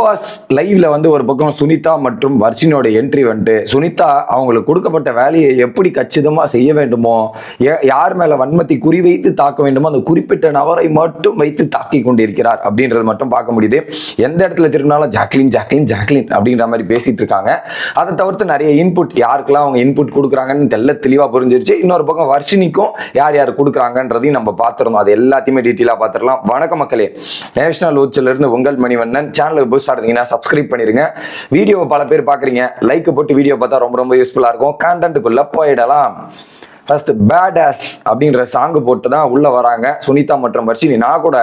Pass லைவ்ல வந்து ஒரு பக்கம் சுனிதா மற்றும் வர்ஷினோட என்ட்ரி வந்துட்டு சுனிதா அவங்களுக்கு கொடுக்கப்பட்ட வேலையை எப்படி கச்சிதமா செய்ய வேண்டுமோ யார் மேல வன்மத்தை குறிவைத்து தாக்க வேண்டுமோ அந்த குறிப்பிட்ட நபரை மட்டும் வைத்து தாக்கி கொண்டிருக்கிறார் அப்படின்றது மட்டும் பார்க்க முடியுது. எந்த இடத்துல திரும்பினாலும் ஜாக்லின் ஜாக்லின் ஜாக்லின் அப்படின்ற மாதிரி பேசிட்டு இருக்காங்க. அதை தவிர்த்து நிறைய இன்புட் யாருக்கெல்லாம் அவங்க இன்புட் கொடுக்குறாங்கன்னு தெல்ல தெளிவா புரிஞ்சிருச்சு. இன்னொரு பக்கம் வர்ஷினிக்கும் யார் யார் கொடுக்குறாங்கன்றதையும் நம்ம பார்த்துருந்தோம். அது எல்லாத்தையுமே டீட்டெயிலாக பார்த்துடலாம். வணக்க மக்களே. நேஷனல் ஊச்சில இருந்து உங்கள் மணிவண்ணன். சேனலுக்கு புதுசாக இருந்தீங்கன்னா சப்ஸ்கிரைப் பண்ணிருங்க. வீடியோவை பல பேர் பார்க்குறீங்க லைக் போட்டு வீடியோ பார்த்தா ரொம்ப ரொம்ப யூஸ்ஃபுல்லாக இருக்கும். கான்டென்ட்டுக்குள்ள போயிடலாம். ஃபர்ஸ்ட் பேட் ஆஸ் அப்படின்ற சாங் போட்டு தான் உள்ள வராங்க. சுனிதா மற்றும் வர்ஷினி. நான் கூட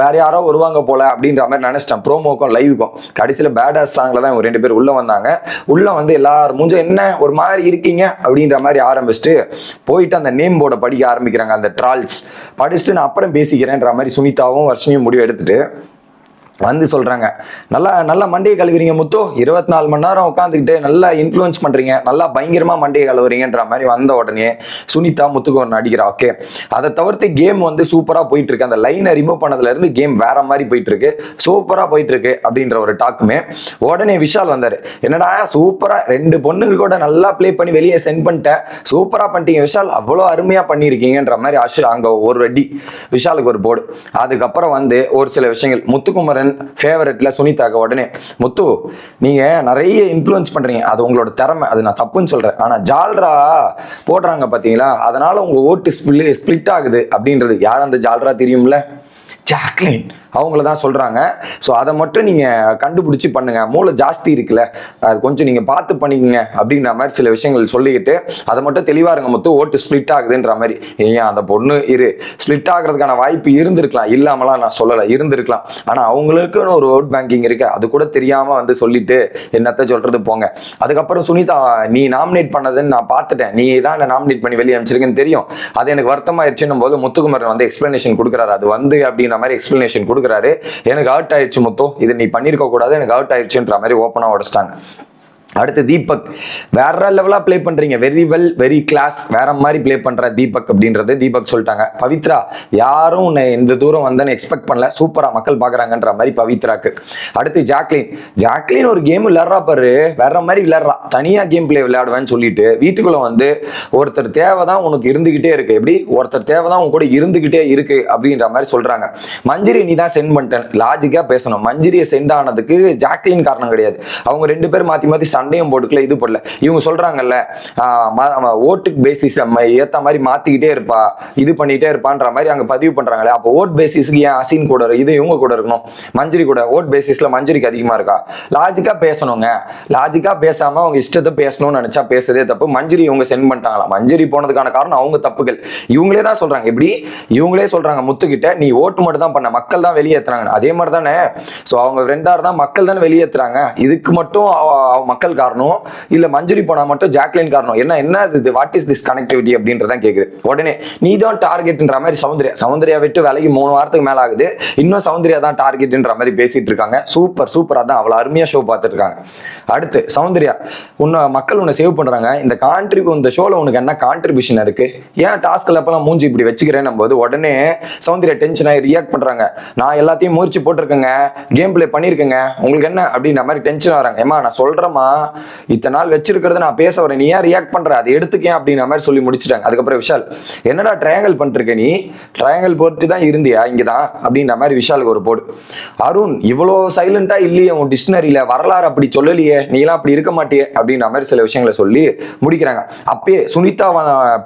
வேற யாரோ வருவாங்க போல அப்படின்ற மாதிரி நினைச்சிட்டேன். ப்ரோமோக்கும் லைவுக்கும் கடைசியில் பேட் ஆஸ் சாங்ல தான் ரெண்டு பேர் உள்ள வந்தாங்க. உள்ள வந்து எல்லாரும் மூஞ்ச என்ன ஒரு மாதிரி இருக்கீங்க அப்படின்ற மாதிரி ஆரம்பிச்சுட்டு போயிட்டு அந்த நேம் போர்டை படிக்க ஆரம்பிக்கிறாங்க. அந்த ட்ரால்ஸ் படிச்சுட்டு நான் அப்புறம் பேசிக்கிறேன்ற மாதிரி சுனிதாவும் வர்ஷினியும் முடிவு எடுத்துட்டு வந்து சொல்கிறாங்க நல்லா நல்லா மண்டையை கழுவுறீங்க முத்து. இருபத்தி நாலு மணி நேரம் உட்காந்துக்கிட்டு நல்லா இன்ஃப்ளூயன்ஸ் பண்ணுறீங்க நல்லா பயங்கரமாக மண்டையை கழுவுறீங்கன்ற மாதிரி வந்த உடனே சுனிதா முத்துக்கு ஒரு நடிக்கிறா ஓகே அதை தவிர்த்து கேம் வந்து சூப்பராக போயிட்டு இருக்கு அந்த லைனை ரிமூவ் பண்ணதுலேருந்து கேம் வேற மாதிரி போயிட்டு இருக்கு போயிட்டுருக்கு போயிட்டு இருக்கு அப்படின்ற ஒரு டாக்குமே உடனே விஷால் வந்தார். என்னடா சூப்பராக ரெண்டு பொண்ணுங்க கூட நல்லா ப்ளே பண்ணி வெளியே சென்ட் பண்ணிட்டேன். சூப்பராக பண்ணிட்டீங்க விஷால். அவ்வளோ அருமையாக பண்ணியிருக்கீங்கன்ற மாதிரி அஷு அங்கே ஒரு அடி. விஷாலுக்கு ஒரு போர்டு அதுக்கப்புறம் வந்து ஒரு சில விஷயங்கள். முத்துக்குமரன் ஃபேவரட்ல சுனிதாக்கு உடனே முத்து நீங்க நிறைய இன்ஃப்ளூயன்ஸ் பண்றீங்க. அது உங்களோட திறமை. அது நான் தப்புன்னு சொல்றேன். ஆனா ஜால்ரா போடுறாங்க பாத்தீங்களா? அதனால உங்க ஓட்டு ஸ்பிளிட் ஆகுது. அப்படின்றது யார் அந்த ஜால்ரா தெரியும்ல? ஜாக்லின். அவங்கள தான் சொல்கிறாங்க ஸோ அதை மட்டும் நீங்கள் கண்டுபிடிச்சி பண்ணுங்கள் மூளை ஜாஸ்தி இருக்குல்ல. அது கொஞ்சம் நீங்கள் பார்த்து பண்ணிக்கங்க அப்படின்ற மாதிரி சில விஷயங்கள் சொல்லிக்கிட்டு அதை மட்டும் தெளிவா இருங்க மொத்தம் ஓட்டு ஸ்ப்ளிட் ஆகுதுன்ற மாதிரி. ஏன் அந்த பொண்ணு இரு. ஸ்ப்ளிட் ஆகிறதுக்கான வாய்ப்பு இருந்திருக்கலாம். இல்லாமலாம் நான் சொல்லலை. இருந்திருக்கலாம். ஆனால் அவங்களுக்குன்னு ஒரு ஓட் பேங்கிங் இருக்கு. அது கூட தெரியாமல் வந்து சொல்லிட்டு என்னத்த சொல்கிறது போங்க. அதுக்கப்புறம் சுனிதா நீ நாமினேட் பண்ணதுன்னு நான் பார்த்துட்டேன். நீ தான் என்ன நாமினேட் பண்ணி வெளியே அமைச்சிருக்கேன்னு தெரியும். அது எனக்கு வருத்தமாயிருச்சுன்னும் போது முத்துக்குமரன் வந்து எக்ஸ்பிளனேஷன் கொடுக்குறாரு. அது வந்து அப்படின்ற மாதிரி எக்ஸ்பிளனேஷன் கொடுக்குறாரு. எனக்கு அவுட் ஆயிடுச்சு மொத்தம் இது நீ பண்ணியிருக்க கூடாது எனக்கு அவுட் ஆயிடுச்சுன்ற மாதிரி ஓப்பனாக உடச்சிட்டாங்க. அடுத்து தீபக். வேற லெவலா ப்ளே பண்றீங்க. வெரி வெல் வெரி கிளாஸ் வேற மாதிரி ப்ளே பண்ற தீபக் அப்படின்றது தீபக் சொல்லிட்டாங்க. பவித்ரா யாரும் உன்னை இந்த தூரம் வந்தேன்னு எக்ஸ்பெக்ட் பண்ணல. சூப்பரா மக்கள் பாக்குறாங்கன்ற மாதிரி பவித்ராக்கு. அடுத்து ஜாக்லின். ஜாக்லின் ஒரு கேம் விளையாடுறா பாரு. வேற மாதிரி விளையாடுறா. தனியா கேம் பிளே விளையாடுவேன்னு சொல்லிட்டு வீட்டுக்குள்ள வந்து ஒருத்தர் தேவைதான் உனக்கு இருந்துகிட்டே இருக்கு. எப்படி? ஒருத்தர் தேவைதான் உன் கூட இருந்துகிட்டே இருக்கு அப்படின்ற மாதிரி சொல்றாங்க. மஞ்சிரி நீ தான் சென்ட் பண்ணிட்டேன் லாஜிக்கா பேசணும். மஞ்சிரியை சென்ட் ஆனதுக்கு ஜாக்லின் காரணம் கிடையாது. அவங்க ரெண்டு பேர் மாத்தி மாத்தி சண்டையும் போட்டுக்கல இது போடல. இவங்க சொல்றாங்கல்ல ஓட்டுக்கு பேசிஸ் ஏத்த மாதிரி மாத்திக்கிட்டே இருப்பா இது பண்ணிட்டே இருப்பான்ற மாதிரி அங்க பதிவு பண்றாங்களே அப்போ ஓட் பேசிஸ்க்கு ஏன் அசின் கூட இது இவங்க கூட இருக்கணும். மஞ்சரி கூட ஓட் பேசிஸ்ல மஞ்சரிக்கு அதிகமா இருக்கா? லாஜிக்கா பேசணுங்க. லாஜிக்கா பேசாம அவங்க இஷ்டத்தை பேசணும்னு நினைச்சா பேசுறதே தப்பு. மஞ்சரி இவங்க சென்ட் பண்ணிட்டாங்களா மஞ்சரி போனதுக்கான காரணம் அவங்க தப்புகள். இவங்களே தான் சொல்றாங்க. எப்படி? இவங்களே சொல்றாங்க முத்துக்கிட்ட நீ ஓட்டு மட்டும் தான் பண்ண மக்கள் தான் வெளியேற்றுறாங்க அதே மாதிரி தானே. ஸோ அவங்க ஃப்ரெண்டாக தான் மக்கள் தானே வெளியேற்றுறாங்க இதுக்கு மட்டும் மக்கள் அவ காரணம் இல்ல மஞ்சுரி போனா மட்டும் ஜாக்லின் காரணம். என்ன என்ன இது வாட் இஸ் திஸ் கனெக்டிவிட்டி அப்படின்றதான் கேக்குது உடனே நீ தான் டார்கெட்ன்ற மாதிரி சௌந்தர்யா சௌந்தர்யா விட்டு விலைக்கு மூணு வாரத்துக்கு மேல ஆகுது. இன்னும் சௌந்தர்யா தான் டார்கெட்ன்ற மாதிரி பேசிட்டு இருக்காங்க. சூப்பர் சூப்பரா தான் அவ்வளவு அருமையா ஷோ பார்த்துட்டு இருக்காங்க. அடுத்து சௌந்தர்யா உன்னை மக்கள் உன்னை சேவ் பண்றாங்க. இந்த கான்ட்ரிபு இந்த ஷோல உனக்கு என்ன கான்ட்ரிபியூஷன் இருக்கு? ஏன் டாஸ்க்ல எப்பலாம் மூஞ்சி இப்படி வச்சுக்கிறேன் போது உடனே சௌந்தர்யா டென்ஷன் ஆகி ரியாக்ட் பண்றாங்க. நான் எல்லாத்தையும் முயற்சி போட்டிருக்கேங்க. Game play பண்ணியிருக்கேங்க. உங்களுக்கு என்ன? அப்படின்ற மாதிரி டென்ஷன் வராங்க ஏமா நான் சொல்றேம்மா. இத்தனை நாள் வச்சிருக்கிறது நான் பேச வரேன். நீ ஏன் ரியாக்ட் பண்ற? அதை எடுத்துக்கேன் அப்படின்ற மாதிரி சொல்லி முடிச்சிட்டாங்க. அதுக்கப்புறம் விஷால் என்னடா ட்ரையாங்கல் பண்ணிருக்க நீ? ட்ரையாங்கல் போட்டு தான் இருந்தியா? இங்கதான்? அப்படின்ற மாதிரி விஷாலுக்கு ஒரு போடு. அருண் இவ்வளோ சைலண்டா இல்லையே உன் டிக்ஷனரியில வரலாறு அப்படி சொல்லலையே. நீலாம் அப்படி இருக்க மாட்டியே. அப்படின்ற மாதிரி சில விஷயங்களை சொல்லி முடிக்கிறாங்க. அப்பயே சுனிதா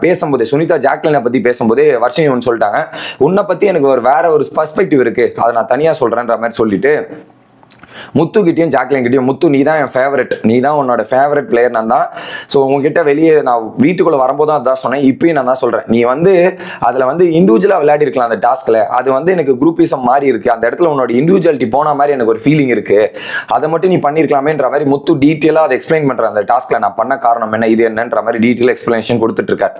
பேசும்போதே சுனிதா ஜாக்லினை பத்தி பேசும்போதே வர்ஷினி ஒன்று சொல்லிட்டாங்க. உன்னை பத்தி எனக்கு ஒரு வேற ஒரு பர்ஸ்பெக்டிவ் இருக்கு. அதை நான் தனியா சொல்றேன்ற மாதிரி சொல்லிட்டு முத்து கிட்டயும் ஜாக்லின் கிட்டயும் முத்து நீ தான் என் ஃபேவரட் நீ தான் உன்னோட ஃபேவரட் பிளேயர் நான் தான் ஸோ உங்ககிட்ட வெளியே நான் வீட்டுக்குள்ளே வரும்போது அதான் சொன்னேன். இப்பயும் நான் தான் சொல்கிறேன் நீ வந்து அதில் வந்து இண்டிவிஜுவலாக விளையாடி இருக்கலாம் அந்த டாஸ்கில் அது வந்து எனக்கு குரூப்பிசம் மாதிரி இருக்கு. அந்த இடத்துல உன்னோட இண்டிவிஜுவாலிட்டி போன மாதிரி எனக்கு ஒரு ஃபீலிங் இருக்கு. அதை மட்டும் நீ பண்ணிருக்கலாமேன்ற மாதிரி முத்து டீட்டெயிலாக அதை எக்ஸ்பிளைன் பண்ணுற அந்த டாஸ்கில் நான் பண்ண காரணம் என்ன இது என்னன்ற மாதிரி டீட்டெயில் எக்ஸ்பிளனேஷன் கொடுத்துட்டு இருக்காரு.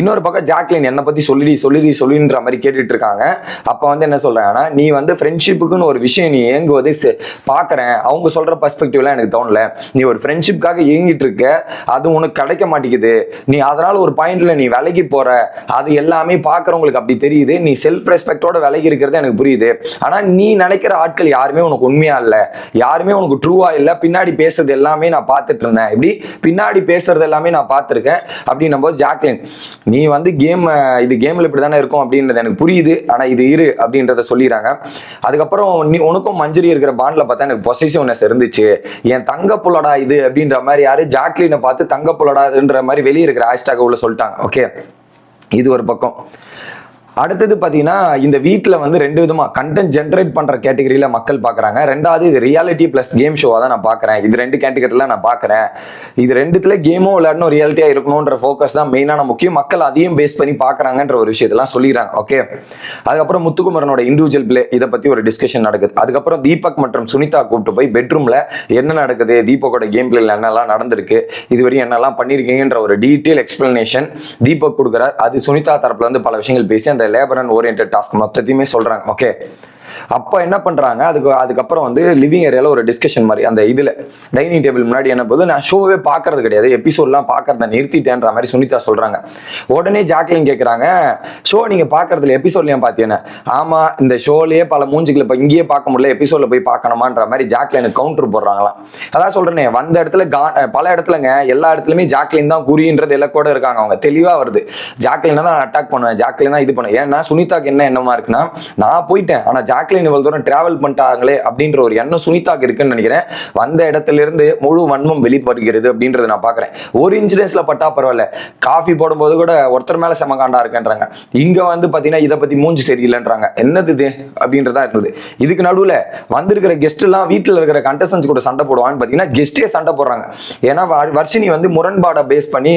இன்னொரு பக்கம் ஜாக்லின் என்னை பற்றி சொல்லிடி சொல்லிடி சொல்லின்ற மாதிரி கேட்டுட்டு இருக்காங்க. அப்போ வந்து என்ன சொல்கிறேன் ஆனால் நீ வந்து ஃப்ரெண்ட்ஷிப்புக்குன்னு ஒரு விஷயம் நீ ஏங்குவது பார்க்குறேன் அவங்க சொல்கிற பர்ஸ்பெக்டிவ்லாம் எனக்கு தோணல. நீ ஒரு ஃப்ரெண்ட்ஷிப்காக இயங்கிட்டு இருக்க அது உனக்கு கிடைக்க மாட்டேங்குது. நீ அதனால் ஒரு பாயிண்ட்ல நீ விலகி போகிற அது எல்லாமே பார்க்குறவங்களுக்கு அப்படி தெரியுது. நீ செல்ஃப் ரெஸ்பெக்டோட விலகி இருக்கிறது எனக்கு புரியுது. ஆனால் நீ நினைக்கிற ஆட்கள் யாருமே உனக்கு உண்மையா இல்லை. யாருமே உனக்கு ட்ரூவா இல்லை. பின்னாடி பேசுறது எல்லாமே நான் பார்த்துட்டு இருந்தேன். இப்படி பின்னாடி பேசுறது எல்லாமே நான் பார்த்துருக்கேன். அப்படின்னும் போது ஜாக்லின் நீ வந்து கேம் இது கேம்ல இப்படி தானே இருக்கும் அப்படின்றது எனக்கு புரியுது. ஆனால் இது இரு அப்படின்றத சொல்லிடுறாங்க. அதுக்கப்புறம் நீ உனக்கும் மஞ்சரி இருக்கிற பாண்டில் பார்த்தா எனக்கு பொசிசிவ்னஸ் இருந்துச்சு. என் தங்க புள்ளடா இது அப்படின்ற மாதிரி யாரு ஜாக்லினை பார்த்து தங்க புள்ளடாதுன்ற மாதிரி வெளியே இருக்கிற ஹேஷ்டாக உள்ள சொல்லிட்டாங்க. ஓகே இது ஒரு பக்கம். அடுத்தது பார்த்தீங்கன்னா இந்த வீட்டில் வந்து ரெண்டு விதமாக கண்டென்ட் ஜென்ரேட் பண்ணுற கேட்டகரியில் மக்கள் பார்க்குறாங்க ரெண்டாவது இது ரியாலிட்டி ப்ளஸ் கேம் ஷோவாக தான் நான் பார்க்குறேன் இது ரெண்டு கேட்டகரியில் நான் பார்க்குறேன் இது ரெண்டுத்தில் கேமும் விளையாடணும் ரியாலிட்டியாக இருக்கணுன்ற ஃபோக்கஸ் தான் மெயினான முக்கியம். மக்கள் அதையும் பேஸ் பண்ணி பார்க்குறாங்கன்ற ஒரு விஷயத்தெல்லாம் சொல்லிடுறாங்க ஓகே அதுக்கப்புறம் முத்துக்குமரனோட இண்டிவிஜுவல் பிளே இதை பற்றி ஒரு டிஸ்கஷன் நடக்குது. அதுக்கப்புறம் தீபக் மற்றும் சுனிதா கூப்பிட்டு போய் பெட்ரூமில் என்ன நடக்குது தீபக்கோட கேம் பிளேல என்னெல்லாம் நடந்திருக்கு இதுவரையும் என்னெல்லாம் பண்ணியிருக்கீங்கன்ற ஒரு டீட்டெயில் எக்ஸ்பிளனேஷன் தீபக் கொடுக்குறார். அது சுனிதா தரப்புல இருந்து பல விஷயங்கள் பேசி அந்த லேபர் அண்ட் ஓரியன்ட் டாஸ்க் மொத்தத்தையுமே சொல்றாங்க. ஓகே அப்போ என்ன பண்றாங்க? அதுக்கு அதுக்கப்புறம் வந்து லிவிங் ஏரியால ஒரு டிஸ்கஷன் மாதிரி அந்த இதுல டைனிங் டேபிள் முன்னாடி என்ன போது நான் ஷோவே பார்க்கறது கிடையாது. எபிசோட்லாம் பார்க்கறத நிறுத்திட்டேன்ற மாதிரி சுனிதா சொல்றாங்க. உடனே ஜாக்லின் கேட்குறாங்க ஷோ நீங்க பார்க்கறதுல எபிசோட்லையும் பார்த்தீங்கன்னா ஆமாம் இந்த ஷோலேயே பல மூஞ்சிகளை இப்போ இங்கேயே பார்க்க முடியல எபிசோட்ல போய் பார்க்கணுமான்ற மாதிரி ஜாக்லினுக்கு கவுண்டர் போடுறாங்களாம். அதான் சொல்கிறேனே வந்த இடத்துல கா பல இடத்துலங்க எல்லா இடத்துலயுமே ஜாக்லின் தான் குறின்றது எல்லாம் கூட இருக்காங்க அவங்க. தெளிவா வருது. ஜாக்லின் தான் அட்டாக் பண்ணுவேன் ஜாக்லின் தான் இது பண்ணுவேன். ஏன்னா சுனிதாக்கு என்ன என்னமா இருக்குன்னா நான் போயிட்டேன் ஆனா ஜாக்லின் இவ்வளவு தூரம் டிராவல் பண்ணிட்டாங்களே அப்படின்ற ஒரு எண்ணம் சுனிதாக்கு இருக்குன்னு நினைக்கிறேன். வந்த இடத்துல இருந்து முழு வன்மம் வெளிப்படுகிறது அப்படின்றத நான் பாக்குறேன் ஒரு இன்சிடென்ட்ஸ்ல பட்டா பரவாயில்ல. காஃபி போடும்போது கூட ஒருத்தர் மேல செமகாண்டா இருக்குன்றாங்க. இங்க வந்து பாத்தீங்கன்னா இதை பத்தி மூஞ்சி சரியில்லைன்றாங்க. என்னது இது? அப்படின்றதா இருந்தது. இதுக்கு நடுவுல வந்திருக்கிற கெஸ்ட் எல்லாம் வீட்டுல இருக்கிற கண்டஸ்டன்ஸ் கூட சண்டை போடுவான்னு பாத்தீங்கன்னா கெஸ்டே சண்டை போடுறாங்க. ஏன்னா வர்ஷினி வந்து முரண்பாடை பேஸ் பண்ணி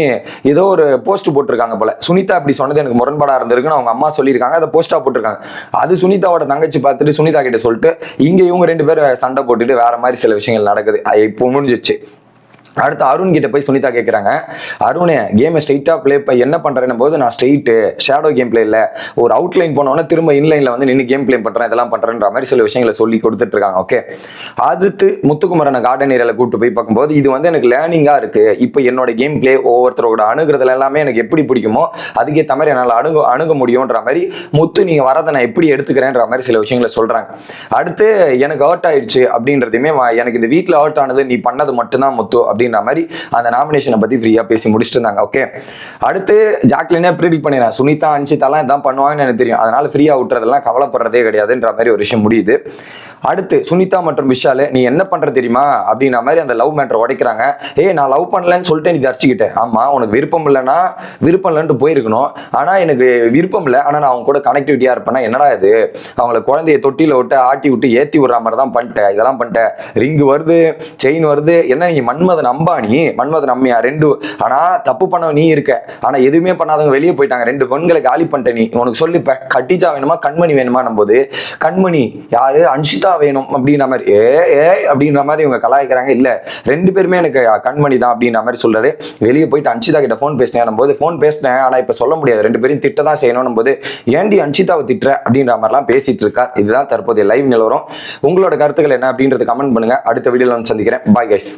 ஏதோ ஒரு போஸ்ட் போட்டிருக்காங்க போல. சுனிதா இப்படி சொன்னது எனக்கு முரண்பாடா இருந்திருக்குன்னு அவங்க அம்மா சொல்லியிருக்காங்க. அதை போஸ்டா போட்டிருக்காங்க. அது சுனிதாவோட தங்கச்சி பார்த்துட்டு சுனிதா கிட்ட சொல்லிட்டு இங்க இவங்க ரெண்டு பேரும் சண்டை போட்டுட்டு வேற மாதிரி சில விஷயங்கள் நடக்குது. இப்போ முடிஞ்சிச்சு அடுத்து அருண் கிட்ட போய் சுனிதா கேட்குறாங்க அருணே கேமை ஸ்ட்ரைட்டாக ப்ளே இப்போ என்ன பண்ணுறேன்னு போது நான் ஸ்ட்ரெயிட்டு ஷேடோ கேம் பிளே இல்லை. ஒரு அவுட்லைன் போனோன்னே திரும்ப இன்லைனில் வந்து நின்று கேம் ப்ளே பண்ணுறேன் இதெல்லாம் பண்ணுறேன்ற மாதிரி சில விஷயங்களை சொல்லி கொடுத்துட்டு இருக்காங்க ஓகே அடுத்து முத்துக்குமரனை கார்டன் ஏரியாவில் கூப்பிட்டு போய் பார்க்கும்போது இது வந்து எனக்கு லேர்னிங்காக இருக்குது இப்போ என்னோட கேம் பிளே ஒவ்வொருத்தரோட அணுகிறதுல எல்லாமே எனக்கு எப்படி பிடிக்குமோ அதுக்கேற்ற மாதிரி என்னால் அணுக அணுக முடியுன்ற மாதிரி முத்து நீங்கள் வரதை நான் எப்படி எடுத்துக்கிறேன்ற மாதிரி சில விஷயங்களை சொல்கிறாங்க அடுத்து எனக்கு ஹர்ட் ஆயிடுச்சு அப்படின்றதையுமே வா- எனக்கு இந்த வீட்டில் ஹர்ட் ஆனது நீ பண்ணது மட்டும்தான் முத்து அப்படின்னு அப்படின்ற மாதிரி அந்த நாமினேஷனை பற்றி ஃப்ரீயாக பேசி முடிச்சுட்டு இருந்தாங்க ஓகே அடுத்து ஜாக்லினே ப்ரீடிக் பண்ணிடுறேன் சுனிதா அன்ஷிதாலாம் இதான் பண்ணுவாங்கன்னு எனக்கு தெரியும். அதனால ஃப்ரீயாக விட்டுறதெல்லாம் கவலைப்படுறதே கிடையாதுன்ற மாதிரி ஒரு விஷயம் முடியுது. அடுத்து சுனிதா மற்றும் விஷாலு நீ என்ன பண்ற தெரியுமா? அப்படின்ற மாதிரி அந்த லவ் மேட்டர் உடைக்கிறாங்க. ஏய் நான் லவ் பண்ணலன்னு சொல்லிட்டு நீ தரிச்சுக்கிட்டேன் ஆமா உனக்கு விருப்பம் இல்லைன்னா விருப்பம் இல்லைன்ட்டு போயிருக்கணும். ஆனா எனக்கு விருப்பம் இல்லை. ஆனா நான் அவங்க கூட கனெக்டிவிட்டியா இருப்பேன்னா என்னடா இது? அவங்கள குழந்தைய தொட்டியில விட்டு ஆட்டி விட்டு ஏத்தி விடுற மாதிரி தான் பண்ணிட்டேன் இதெல்லாம் பண்ணிட்டேன் ரிங்கு வருது செயின் வருது. என்ன நீ மன்மதன் நீ மன்மதன் அம்மியா? ரெண்டு ஆனா தப்பு பண்ண நீ இருக்க. ஆனா எதுவுமே பண்ணாதவங்க வெளியே போயிட்டாங்க. ரெண்டு பெண்களை காலி பண்ணிட்ட நீ. உனக்கு சொல்லிப்ப கட்டிஜா வேணுமா? கண்மணி வேணுமா போது கண்மணி யாரு? அன்ஷிதா வேணும் அப்படின்ற மாதிரி. ஏ ஏ அப்படின்ற மாதிரி இவங்க கலாய்க்கிறாங்க. இல்ல ரெண்டு பேருமே எனக்கு கண்மணி தான் அப்படின்ற மாதிரி சொல்றாரு. வெளியே போயிட்டு அன்ஷிதா கிட்ட ஃபோன் பேசினேன். போது ஃபோன் பேசினேன். ஆனா இப்ப சொல்ல முடியாது. ரெண்டு பேரும் திட்ட தான் செய்யணும் போது ஏன்டி அன்ஷிதாவை திட்டுற அப்படின்ற மாதிரிலாம் பேசிட்டு இருக்கா இதுதான் தற்போதைய லைவ் நிலவரம். உங்களோட கருத்துக்கள் என்ன அப்படின்றது கமெண்ட் பண்ணுங்க. அடுத்த வீடியோல வந்து சந்திக்கிறேன். Bye guys